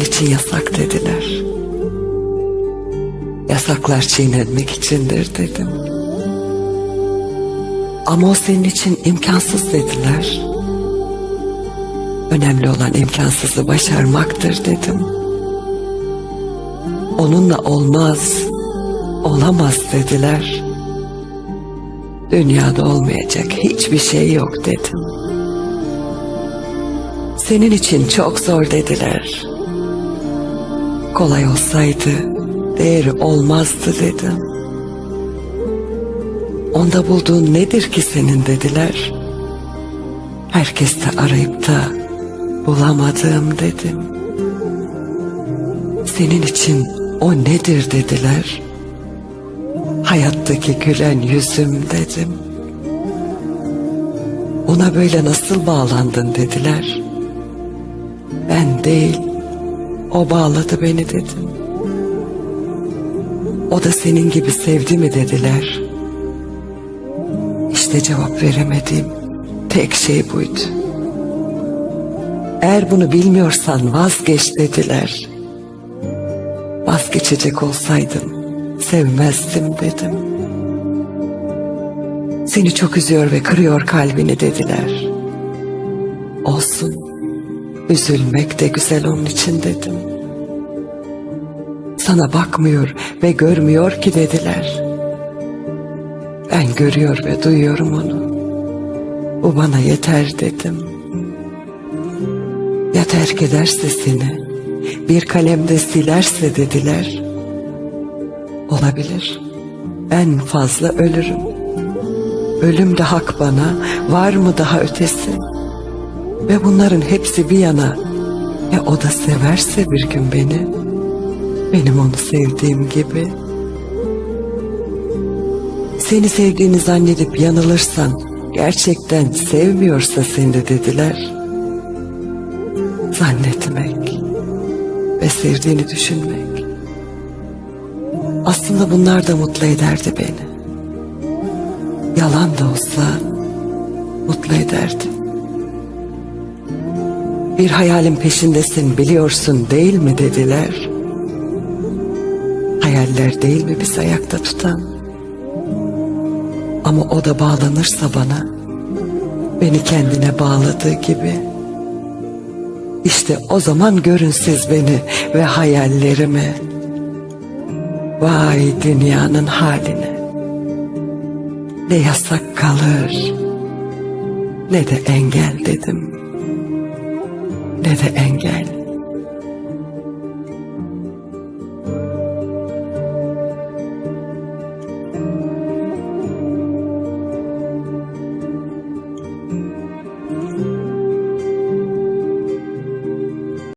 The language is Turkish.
senin için yasak dediler. Yasaklar çiğnenmek içindir dedim. Ama o senin için imkansız dediler. Önemli olan imkansızı başarmaktır dedim. Onunla olmaz, olamaz dediler. Dünyada olmayacak hiçbir şey yok dedim. Senin için çok zor dediler. Kolay olsaydı değeri olmazdı dedim. Onda bulduğun nedir ki senin dediler. Herkeste arayıp da bulamadım dedim. Senin için o nedir dediler. Hayattaki gülen yüzüm dedim. Ona böyle nasıl bağlandın dediler. Ben değil, o bağladı beni dedim. O da senin gibi sevdi mi dediler. İşte cevap veremediğim tek şey buydu. Eğer bunu bilmiyorsan vazgeç dediler. Vazgeçecek olsaydım sevmezdim dedim. Seni çok üzüyor ve kırıyor kalbini dediler. Olsun, üzülmek de güzel onun için dedim. Sana bakmıyor ve görmüyor ki dediler. Ben görüyor ve duyuyorum onu. Bu bana yeter dedim. Ya terk ederse seni, bir kalemde silerse dediler. Olabilir. En fazla ölürüm. Ölüm de hak bana, var mı daha ötesi? Ve bunların hepsi bir yana. Ya o da severse bir gün beni, benim onu sevdiğim gibi. Seni sevdiğini zannedip yanılırsan, gerçekten sevmiyorsa seni de dediler. Zannetmek ve sevdiğini düşünmek. Aslında bunlar da mutlu ederdi beni. Yalan da olsa mutlu ederdi. Bir hayalin peşindesin biliyorsun değil mi dediler. Hayaller değil mi bizi ayakta tutan? Ama o da bağlanırsa bana, beni kendine bağladığı gibi. İşte o zaman görün siz beni ve hayallerimi. Vay dünyanın haline. Ne yasak kalır, ne de engel dedim. Ne de engel.